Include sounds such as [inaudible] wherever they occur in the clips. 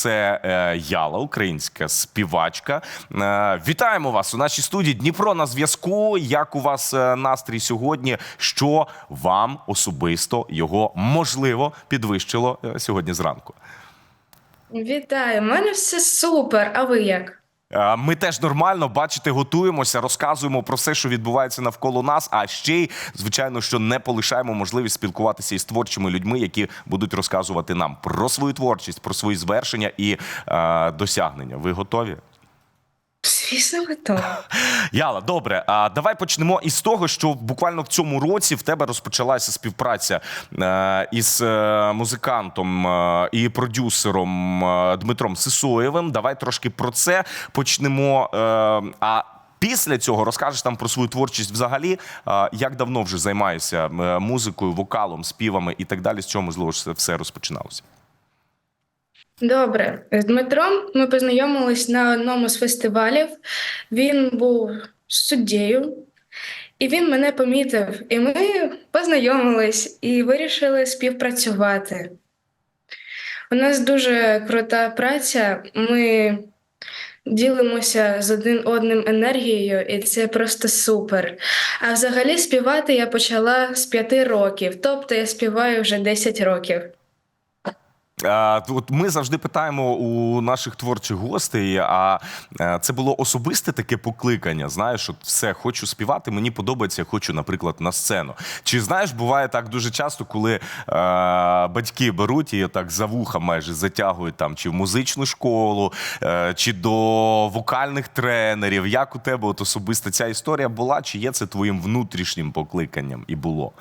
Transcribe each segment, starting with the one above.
Це е, Яла, українська співачка. Е, Вітаємо вас у нашій студії. Дніпро на зв'язку. Як у вас е, настрій сьогодні? Що вам особисто його можливо підвищило е, сьогодні зранку? Вітаю, у мене все супер. А ви як? Е, Ми теж нормально бачите, готуємося, розказуємо про все, що відбувається навколо нас. А ще й звичайно, що не полишаємо можливість спілкуватися із творчими людьми, які будуть розказувати нам про свою творчість, про свої звершення і е, досягнення. Ви готові? Звісно, готова. [laughs] Яла, добре. А давай почнемо із того, що буквально в цьому році в тебе розпочалася співпраця е, із е, музикантом е, і продюсером е, Дмитром Сисоєвим. Давай трошки про це почнемо. Е, а після цього розкажеш там про свою творчість взагалі. Е, як давно вже займаєшся е, музикою, вокалом, співами і так далі. З чого можливо все- розпочиналося? Добре, з Дмитром ми познайомились на одному з фестивалів. Він був суддєю, і він мене помітив. І ми познайомились і вирішили співпрацювати. У нас дуже крута праця. Ми ділимося з один одним енергією, і це просто супер. А взагалі співати я почала з п'яти років, тобто я співаю вже 10 років. Е, От ми завжди питаємо у наших творчих гостей, а е, це було особисте таке покликання. Знаєш, от все хочу співати, мені подобається, хочу, наприклад, на сцену. Чи знаєш, буває так дуже часто, коли е, батьки беруть і так за вуха майже затягують там чи в музичну школу, е, чи до вокальних тренерів. Як у тебе от особисто ця історія була? Чи є це твоїм внутрішнім покликанням і було?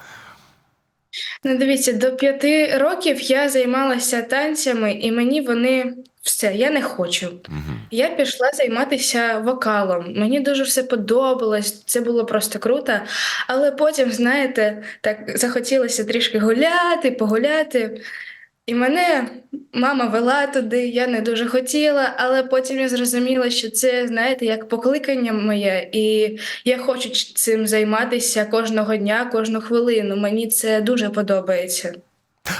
Ну, дивіться, до п'яти років я займалася танцями, і мені вони все, я не хочу. Угу. Я пішла займатися вокалом. Мені дуже все подобалось, це було просто круто. Але потім, знаєте, так захотілося трішки гуляти, погуляти. І мене мама вела туди, я не дуже хотіла, але потім я зрозуміла, що це, знаєте, як покликання моє, і я хочу цим займатися кожного дня, кожну хвилину. Мені це дуже подобається.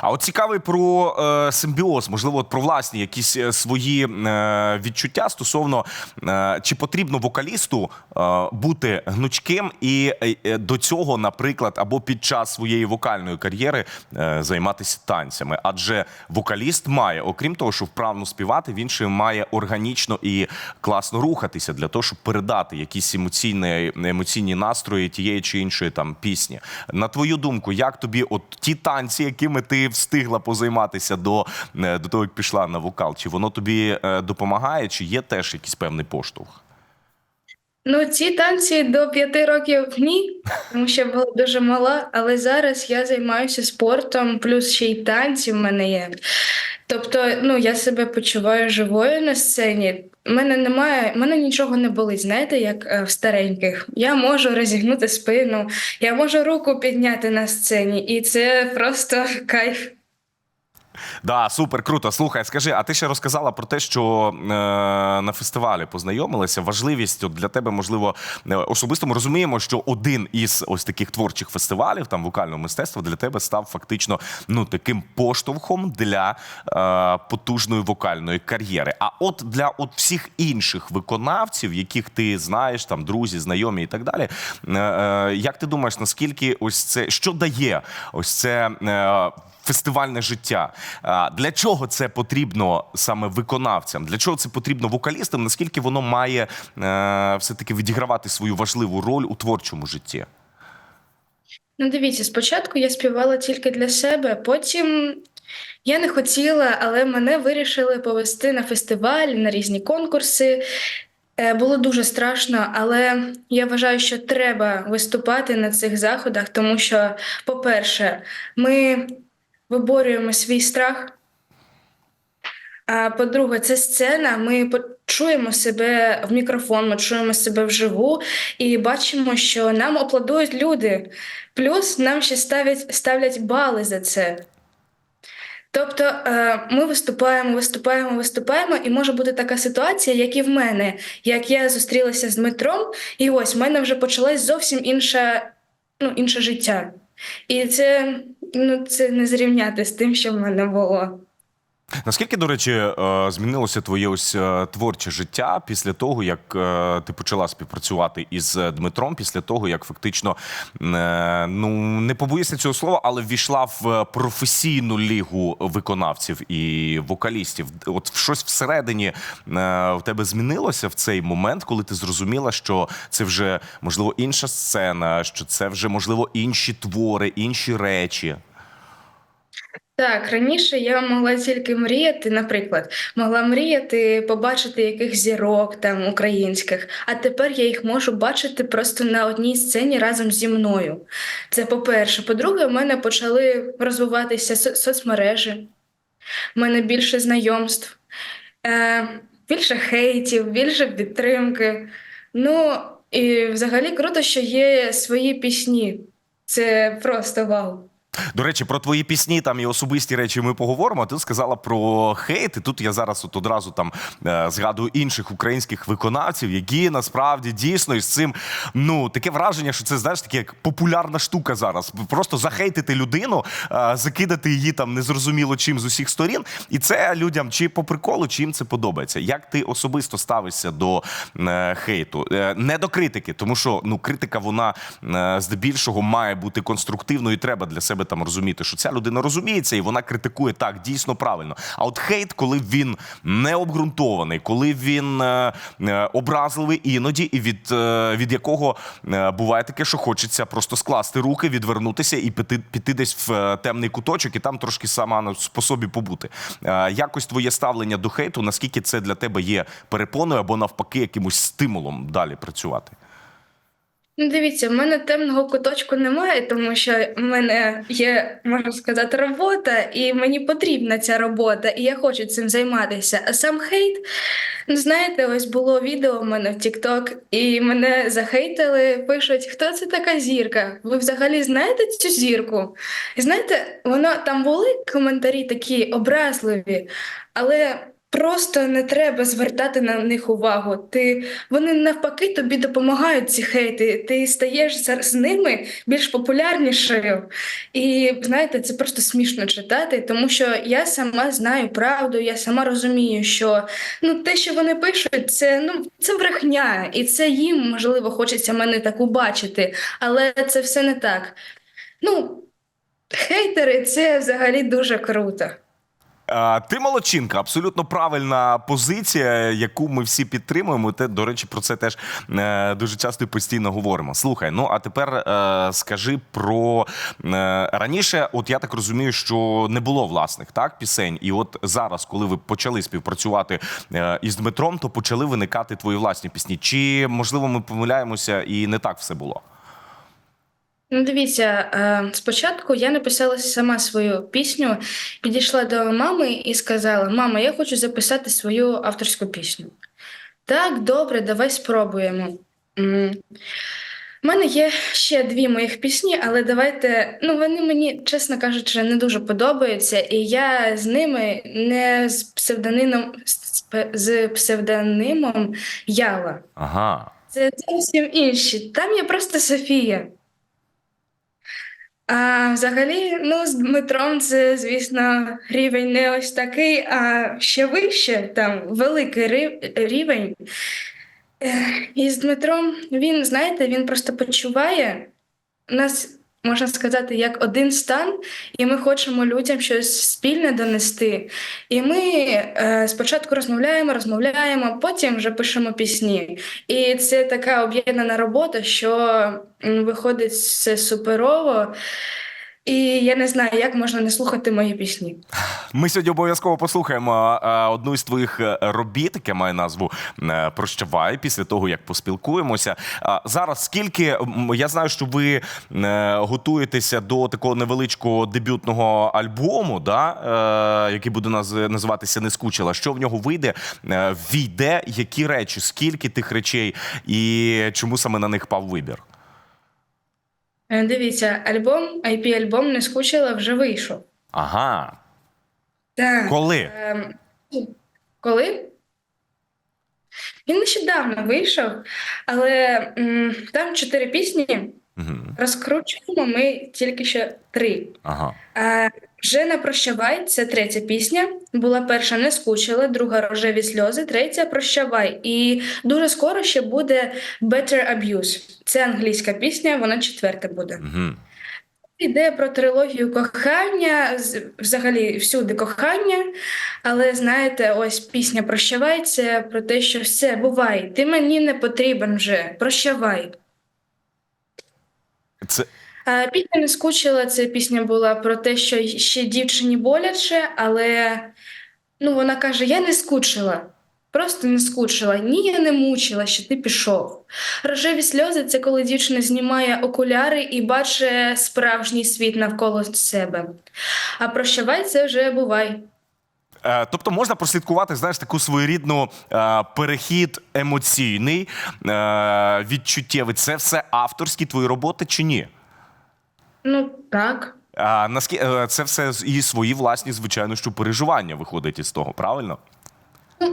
А от цікавий про е, симбіоз, можливо, от про власні якісь е, свої е, відчуття стосовно е, чи потрібно вокалісту е, бути гнучким і е, е, до цього, наприклад, або під час своєї вокальної кар'єри е, займатися танцями. Адже вокаліст має, окрім того, що вправно співати, він ще має органічно і класно рухатися для того, щоб передати якісь емоційні, емоційні настрої тієї чи іншої там пісні. На твою думку, як тобі от ті танці, якими ти встигла позайматися до, е, до того, як пішла на вокал, чи воно тобі е, допомагає, чи є теж якийсь певний поштовх? Ну, ці танці до п'яти років ні, тому що була дуже мала, але зараз я займаюся спортом, плюс ще й танці в мене є. Тобто, ну, я себе почуваю живою на сцені. У мене немає, мене нічого не болить, знаєте, як е, в стареньких. Я можу розігнути спину, я можу руку підняти на сцені, і це просто кайф. Да, супер, круто. Слухай, скажи, а ти ще розказала про те, що е, на фестивалі познайомилися. Важливість для тебе, можливо, е, особисто ми розуміємо, що один із ось таких творчих фестивалів, там вокального мистецтва, для тебе став фактично ну таким поштовхом для е, потужної вокальної кар'єри. А от для от всіх інших виконавців, яких ти знаєш, там друзі, знайомі і так далі. Е, е, як ти думаєш, наскільки ось це що дає ось це? Е, фестивальне життя. Для чого це потрібно саме виконавцям? Для чого це потрібно вокалістам? Наскільки воно має е, все-таки відігравати свою важливу роль у творчому житті? Ну, дивіться, спочатку я співала тільки для себе, потім я не хотіла, але мене вирішили повести на фестиваль, на різні конкурси. Е, Було дуже страшно, але я вважаю, що треба виступати на цих заходах, тому що, по-перше, ми виборюємо свій страх. А по-друге, це сцена. Ми почуємо себе в мікрофон, ми чуємо себе вживу і бачимо, що нам аплодують люди. Плюс нам ще ставлять, ставлять бали за це. Тобто е, ми виступаємо, виступаємо, виступаємо, і може бути така ситуація, як і в мене, як я зустрілася з Дмитром, і ось в мене вже почалось зовсім інше, ну, інше життя. І це, ну, це не зрівняти з тим, що в мене було. Наскільки, до речі, е, змінилося твоє ось е, творче життя після того, як е, ти почала співпрацювати із Дмитром, після того, як фактично ну не побоюся цього слова, але ввійшла в професійну лігу виконавців і вокалістів? От щось всередині в тебе змінилося в цей момент, коли ти зрозуміла, що це вже можливо інша сцена, що це вже можливо інші твори, інші речі. Так, раніше я могла тільки мріяти, наприклад, могла мріяти побачити яких зірок там українських, а тепер я їх можу бачити просто на одній сцені разом зі мною. Це по-перше. По-друге, в мене почали розвиватися со- соцмережі, в мене більше знайомств, е, більше хейтів, більше підтримки. Ну і взагалі круто, що є свої пісні. Це просто вау. До речі, про твої пісні там і особисті речі ми поговоримо. Ти сказала про хейт. І тут я зараз от одразу там е, згадую інших українських виконавців, які насправді дійсно із цим ну таке враження, що це знаєш таке як популярна штука зараз. Просто захейтити людину, е, закидати її там незрозуміло чим з усіх сторін. І це людям чи по приколу, чи їм це подобається. Як ти особисто ставишся до е, хейту? Не до критики, тому що ну критика вона здебільшого має бути конструктивною. і Треба для себе там розуміти, що ця людина розуміється і вона критикує так дійсно правильно. А от хейт, коли він не обґрунтований, коли він е, е, образливий іноді, і від, е, від якого е, буває таке, що хочеться просто скласти руки, відвернутися і піти, піти десь в е, темний куточок і там трошки сама на по собі побути. Е, якось твоє ставлення до хейту, наскільки це для тебе є перепоною або навпаки якимось стимулом далі працювати? Ну, дивіться, в мене темного куточку немає, тому що в мене є, можна сказати, робота, і мені потрібна ця робота, і я хочу цим займатися. А сам хейт, ну знаєте, ось було відео в мене в TikTok, і мене захейтили, пишуть, хто це така зірка? Ви взагалі знаєте цю зірку? І знаєте, воно там були коментарі такі образливі, але. Просто не треба звертати на них увагу. Ти вони навпаки тобі допомагають ці хейти. Ти стаєш з ними більш популярнішою. І знаєте, це просто смішно читати, тому що я сама знаю правду, я сама розумію, що ну те, що вони пишуть, це ну це брехня, і це їм можливо хочеться мене так убачити, але це все не так. Ну, хейтери це взагалі дуже круто. А, Ти молодчинка, абсолютно правильна позиція, яку ми всі підтримуємо. Те, до речі, про це теж е, дуже часто і постійно говоримо. Слухай, ну а тепер е, скажи про е, раніше. От я так розумію, що не було власних так пісень, і от зараз, коли ви почали співпрацювати е, із Дмитром, то почали виникати твої власні пісні. Чи можливо ми помиляємося і не так все було? Ну, дивіться, е, спочатку я написала сама свою пісню, підійшла до мами і сказала: Мама, я хочу записати свою авторську пісню. Так, добре, давай спробуємо. У мене є ще дві моїх пісні, але давайте. Ну, вони мені, чесно кажучи, не дуже подобаються, і я з ними не з псевдонимом, з псевдонимом Яла. Ага. Це зовсім інші. Там є просто Софія. А взагалі, ну, з Дмитром це, звісно, рівень не ось такий, а ще вище, там великий рівень. І з Дмитром він, знаєте, він просто почуває нас, можна сказати, як один стан, і ми хочемо людям щось спільне донести. І ми е, спочатку розмовляємо, розмовляємо, потім вже пишемо пісні. І це така об'єднана робота, що виходить все суперово. І я не знаю, як можна не слухати мої пісні. Ми сьогодні обов'язково послухаємо одну із твоїх е, робіт, яка має назву е, Прощавай після того, як поспілкуємося. Зараз скільки я знаю, що ви е, готуєтеся до такого невеличкого дебютного альбому, да, який буде наз- називатися Не скучила. Що в нього вийде? Війде які речі, скільки тих речей, і чому саме на них пав вибір? Е, Дивіться, альбом, IP-альбом не скучила, вже вийшов. Ага. Так. Коли? Ем, коли? Він нещодавно вийшов, але м, там чотири пісні. Угу. Розкручуємо ми тільки що три. Ага. А Вже на прощавай це третя пісня. Була перша не скучила, друга рожеві сльози, третя прощавай. І дуже скоро ще буде Better Abuse. Це англійська пісня, вона четверта буде. Угу. Іде про трилогію кохання, взагалі всюди кохання. Але знаєте, ось пісня Прощавай це про те, що все бувай, ти мені не потрібен вже. Прощавай. Це пісня не скучила. Це пісня була про те, що ще дівчині боляче, але ну, вона каже: Я не скучила. Просто не скучила. Ні, я не мучила, що ти пішов. Рожеві сльози це коли дівчина знімає окуляри і бачить справжній світ навколо себе. А прощавай це вже бувай. Е, Тобто можна прослідкувати, знаєш, таку своєрідну е, перехід емоційний, е, відчуттєвий. Це все авторські твої роботи чи ні? Ну так. А наскільки е, це все і свої власні, звичайно, що переживання виходить із того, правильно?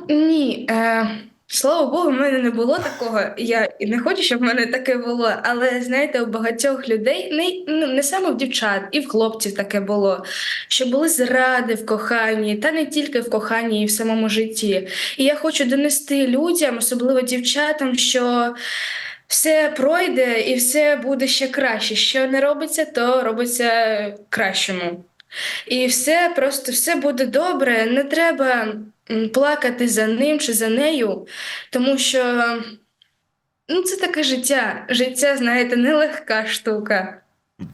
Ні, е, слава Богу, в мене не було такого. Я і не хочу, щоб в мене таке було. Але знаєте, у багатьох людей, не, ну, не саме в дівчат, і в хлопців таке було, що були зради в коханні, та не тільки в коханні, і в самому житті. І я хочу донести людям, особливо дівчатам, що. Все пройде і все буде ще краще. Що не робиться, то робиться кращому. І все просто все буде добре. Не треба плакати за ним чи за нею, тому що ну, це таке життя. Життя, знаєте, нелегка штука.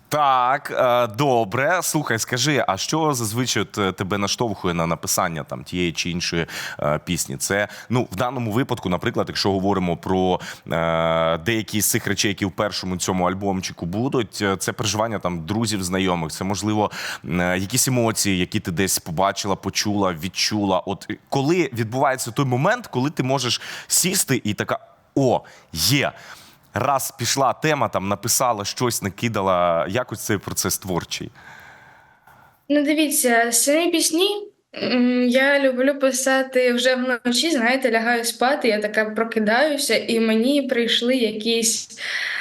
Так, е, добре. Слухай, скажи, а що зазвичай е, тебе наштовхує на написання там тієї чи іншої е, пісні? Це ну в даному випадку, наприклад, якщо говоримо про деякі з цих речей, які в першому цьому альбомчику будуть, це переживання там друзів, знайомих, це можливо якісь емоції, які ти десь побачила, почула, відчула. От коли відбувається той момент, коли ти можеш сісти і така о, є. Раз пішла тема, там написала щось, накидала. Якось цей процес творчий. Ну, дивіться, самі пісні. Я люблю писати вже вночі, знаєте, лягаю спати, я така прокидаюся, і мені прийшли якісь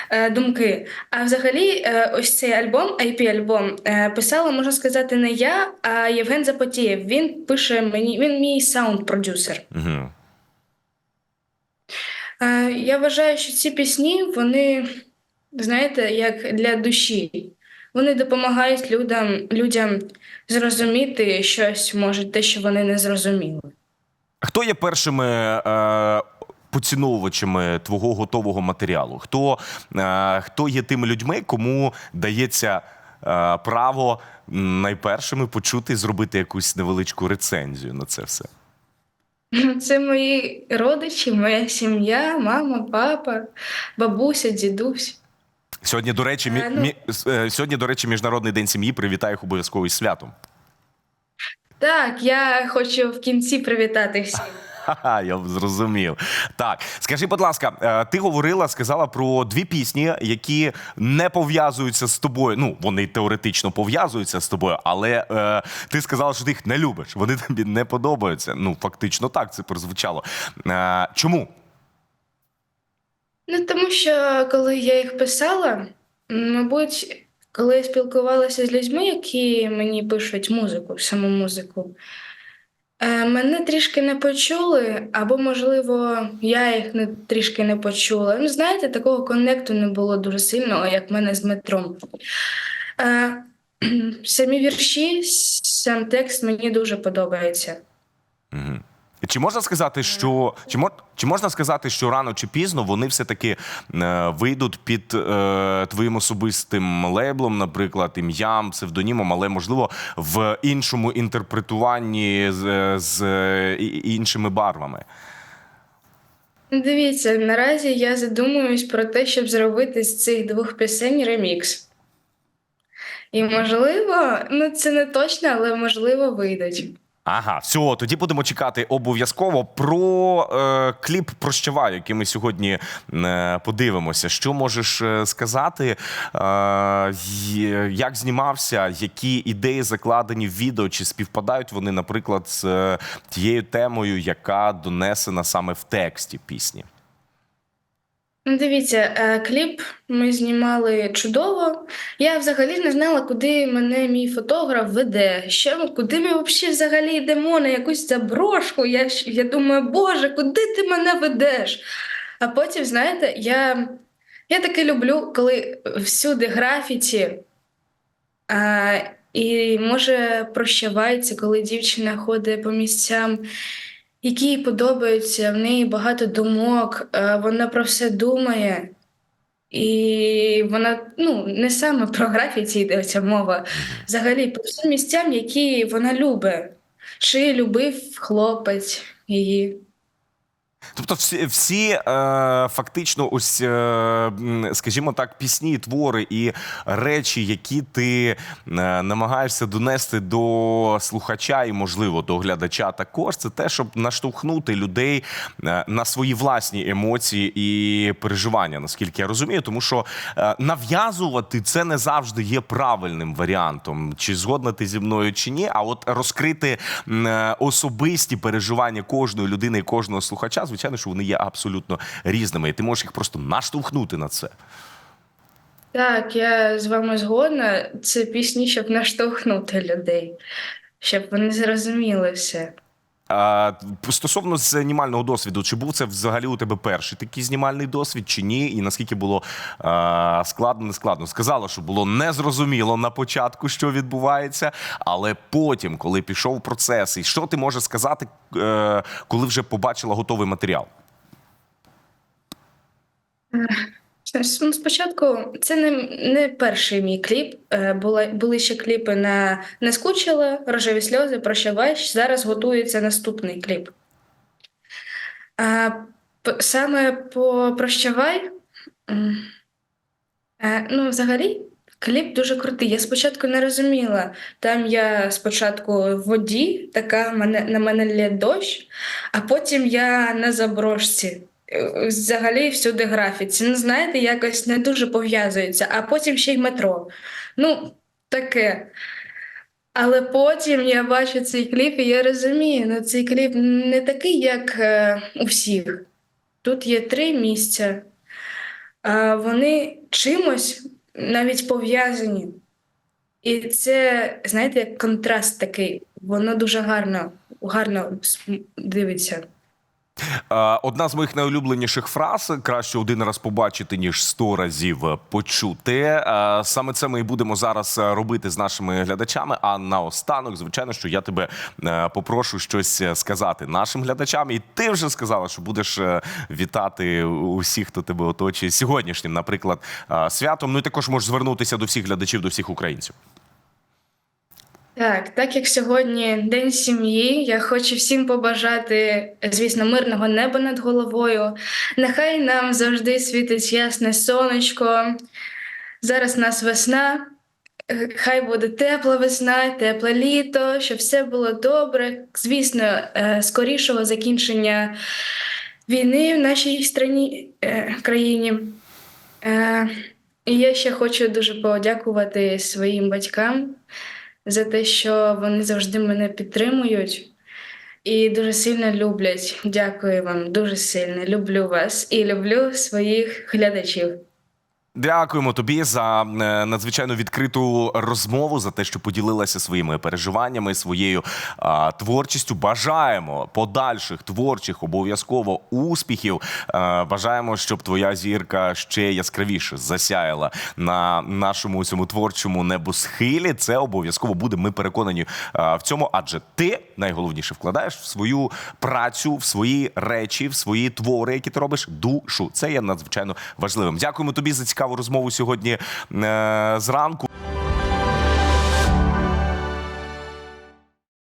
е, думки. А взагалі, е, ось цей альбом, IP-альбом, е, писала, можна сказати, не я, а Євген Запотієв. Він пише мені, він мій саунд-продюсер. Угу. Е, Я вважаю, що ці пісні, вони, знаєте, як для душі. Вони допомагають людям, людям зрозуміти щось, може, те, що вони не зрозуміли. Хто є першими е, поціновувачами твого готового матеріалу? Хто, е, хто є тими людьми, кому дається е, право найпершими почути і зробити якусь невеличку рецензію на це все? [laughs] Це мої родичі, моя сім'я, мама, папа, бабуся, дідусь. Сьогодні, до речі, мі, Е, ну- мі, е, сьогодні, до речі, Міжнародний день сім'ї. Привітаю їх обов'язково із святом. Так, я хочу в кінці привітати всіх. Ха-ха, я зрозумів. Так, скажи, будь ласка, е, ти говорила, сказала про дві пісні, які не пов'язуються з тобою. Ну, вони теоретично пов'язуються з тобою, але е, ти сказала, що ти їх не любиш. Вони тобі не подобаються. Ну, фактично так це прозвучало. Е, чому? Ну, тому що коли я їх писала, мабуть, коли я спілкувалася з людьми, які мені пишуть музику, саму музику, мене трішки не почули, або, можливо, я їх не, трішки не почула. Ну, знаєте, такого коннекту не було дуже сильного, як в мене з метром. Е, самі вірші, сам текст мені дуже подобається. Угу. Чи можна сказати, що чи, чи можна сказати, що рано чи пізно вони все-таки е, вийдуть під е, твоїм особистим лейблом, наприклад, ім'ям, псевдонімом, але можливо в іншому інтерпретуванні з, з е, іншими барвами? Дивіться, наразі я задумуюсь про те, щоб зробити з цих двох пісень ремікс. І можливо, ну це не точно, але можливо вийдуть. Ага, все, тоді будемо чекати обов'язково про е, кліп Прощава, який ми сьогодні е, подивимося. Що можеш е, сказати? Е, як знімався, які ідеї закладені в відео? Чи співпадають вони, наприклад, з е, тією темою, яка донесена саме в тексті пісні? Ну, дивіться, е, кліп ми знімали чудово. Я взагалі не знала, куди мене мій фотограф веде. Що, куди ми взагалі взагалі йдемо на якусь заброшку. Я, я думаю, Боже, куди ти мене ведеш? А потім, знаєте, я, я таки люблю, коли всюди графіті. А, і може прощавається, коли дівчина ходить по місцям, які їй подобаються, в неї багато думок, е, вона про все думає. І вона ну, не саме про графіці йдеться ця мова, взагалі по всім місцям, які вона любить. Чи любив хлопець її. Тобто, всі, всі е, фактично, ось, е, скажімо так, пісні, твори і речі, які ти е, намагаєшся донести до слухача і, можливо, до глядача також, це те, щоб наштовхнути людей е, на свої власні емоції і переживання, наскільки я розумію, тому що е, нав'язувати це не завжди є правильним варіантом. Чи згодна ти зі мною чи ні? А от розкрити е, особисті переживання кожної людини і кожного слухача, звичайно, що вони є абсолютно різними, і ти можеш їх просто наштовхнути на це. Так, я з вами згодна. Це пісні, щоб наштовхнути людей, щоб вони зрозуміли все. Стосовно знімального досвіду, чи був це взагалі у тебе перший такий знімальний досвід, чи ні? І наскільки було складно, не складно? Сказала, що було незрозуміло на початку, що відбувається, але потім, коли пішов процес, і що ти можеш сказати, е, коли вже побачила готовий матеріал? Ну, спочатку це не, не перший мій кліп. Е, Були, були ще кліпи на Не скучила, рожеві сльози, прощавай. Зараз готується наступний кліп. А, саме по прощавай. е, Ну, взагалі, кліп дуже крутий. Я спочатку не розуміла. Там я спочатку в воді, така на мене лє дощ, а потім я на заброшці. Е, Взагалі всюди графіці. Ну, знаєте, якось не дуже пов'язується, а потім ще й метро. Ну, таке. Але потім я бачу цей кліп, і я розумію, ну цей кліп не такий, як е, у всіх. Тут є три місця, а вони чимось навіть пов'язані. І це, знаєте, контраст такий, воно дуже гарно, гарно дивиться. Е, Одна з моїх найулюбленіших фраз краще один раз побачити, ніж сто разів почути. Е, Саме це ми і будемо зараз е, робити з нашими глядачами. А наостанок, звичайно, що я тебе е, попрошу щось е, сказати нашим глядачам. І ти вже сказала, що будеш е, вітати усіх, хто тебе оточує сьогоднішнім, наприклад, е, святом. Ну і також можеш звернутися до всіх глядачів, до всіх українців. Так, так як сьогодні День сім'ї, я хочу всім побажати, звісно, мирного неба над головою. Нехай нам завжди світить ясне сонечко. Зараз нас весна. Хай буде тепла весна, тепле літо, щоб все було добре. Звісно, е, скорішого закінчення війни в нашій страні, е, країні. Е, І я ще хочу дуже подякувати своїм батькам за те, що вони завжди мене підтримують і дуже сильно люблять. Дякую вам дуже сильно. Люблю вас і люблю своїх глядачів. Дякуємо тобі за е, надзвичайно відкриту розмову, за те, що поділилася своїми переживаннями, своєю а, творчістю. Бажаємо подальших творчих обов'язково успіхів. Е, бажаємо, щоб твоя зірка ще яскравіше засяяла на нашому цьому творчому небосхилі. Це обов'язково буде. Ми переконані е, в цьому, адже ти найголовніше вкладаєш в свою працю, в свої речі, в свої твори, які ти робиш, душу. Це є надзвичайно важливим. Дякуємо тобі за цікаву розмову сьогодні е, зранку.